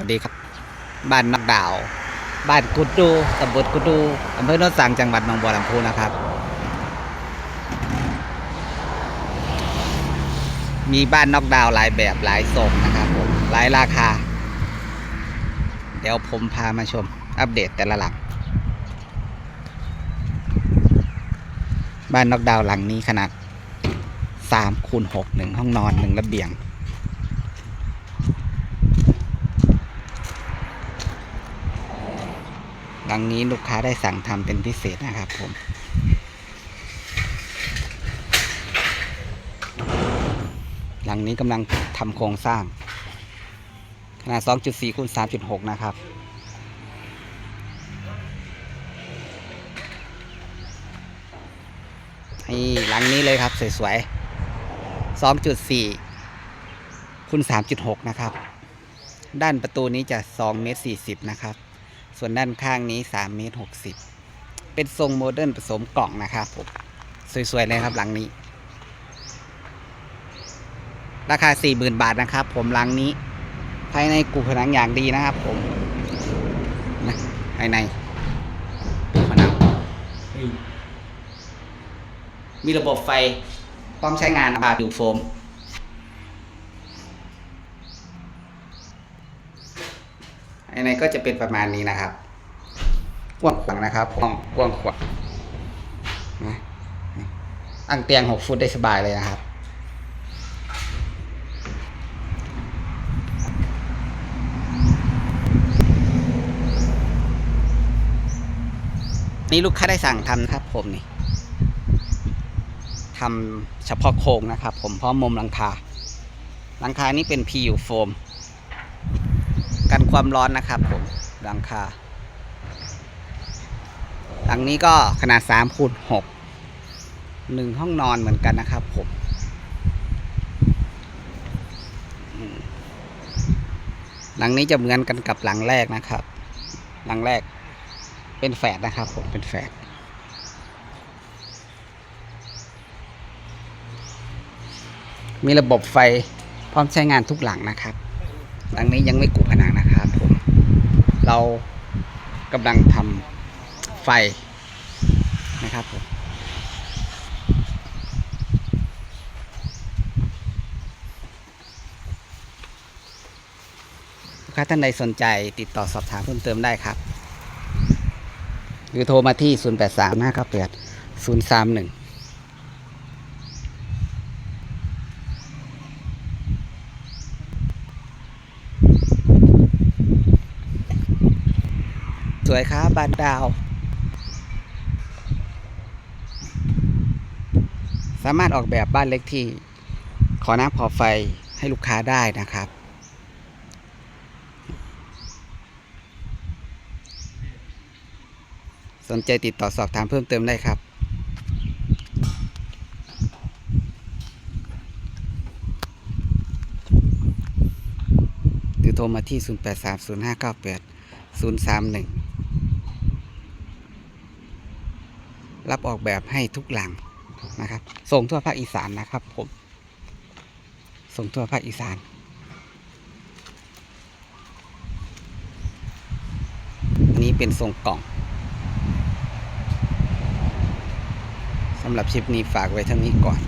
วัสดีครับ บ้านนักดาว บ้านกุดดูตำบลกุดดูอำเภอโนนสังจังหวัดหนองบัวลำพูนะครับ มีบ้านนอกดาวหลายแบบหลายทรงนะครับผมหลายราคา เดี๋ยวผมพามาชม อัปเดตแต่ละหลังบ้านนอกดาวหลังนี้ขนาด3คูณ6หนึ่งห้องนอนหนึ่งระเบียง หลังนี้ลูกค้าได้สั่งทำเป็นพิเศษนะครับผมหลังนี้กำลังทำโครงสร้าง ขนาด 2.4คูณ3.6 นะครับ นี่หลังนี้เลยครับ สวยๆ 2.4คูณ3.6 นะครับ ด้านประตูนี้จะ2เมตร40 นะครับ ส่วนด้านข้างนี้3เมตร60 เป็นทรงโมเดิร์นผสมกล่องนะครับผม สวย ๆ เลยครับหลังนี้ ราคา 40,000 บาทนะครับ ผมหลังนี้ ภายในกูผนังอย่างดีนะครับผมนะภายในกูผนังมีระบบไฟพร้อมใช้งานอาบิวโฟม ภาย ในก็จะเป็นประมาณนี้นะครับกว้างขวางนะครับห้องกว้างขวางนะตั้งเตียง6ฟุตได้สบายเลยนะครับ นี่ลูกค้าได้สั่งทำนะครับ ผมนี่ทำเฉพาะโครงนะครับ ผมพร้อมมุมหลังคาหลังคานี้เป็น PU โฟม ความร้อนนะครับผมหลังคา หลังนี้ก็ขนาด3คูณ6หนึ่งห้องนอนเหมือนกันนะครับผมหลังนี้จะเหมือนกันกับหลังแรกนะครับ หลังแรกเป็นแฝดนะครับผมเป็นแฝดมีระบบไฟพร้อมใช้งานทุกหลังนะครับ หลังนี้ยังไม่กุผนังนะครับ เรากำลังทำไฟนะครับผมลูกค้าท่านใดสนใจติดต่อสอบถามเพิ่มเติมได้ครับ หรือโทรมาที่ 0 8 3 5 9 8 0 3 1 สวยครับบานดาว สามารถออกแบบบ้านเล็กที่ ขอน้ำขอไฟให้ลูกค้าได้นะครับ สนใจติดต่อสอบถามเพิ่มเติมได้ครับหรือโทรมาที่ 0830598031 รับออกแบบให้ทุกหลังนะครับ ส่งทั่วภาคอีสานนะครับผม ส่งทั่วภาคอีสาน อันนี้เป็นทรงกล่องสำหรับชิปนี้ฝากไว้เท่านี้ก่อน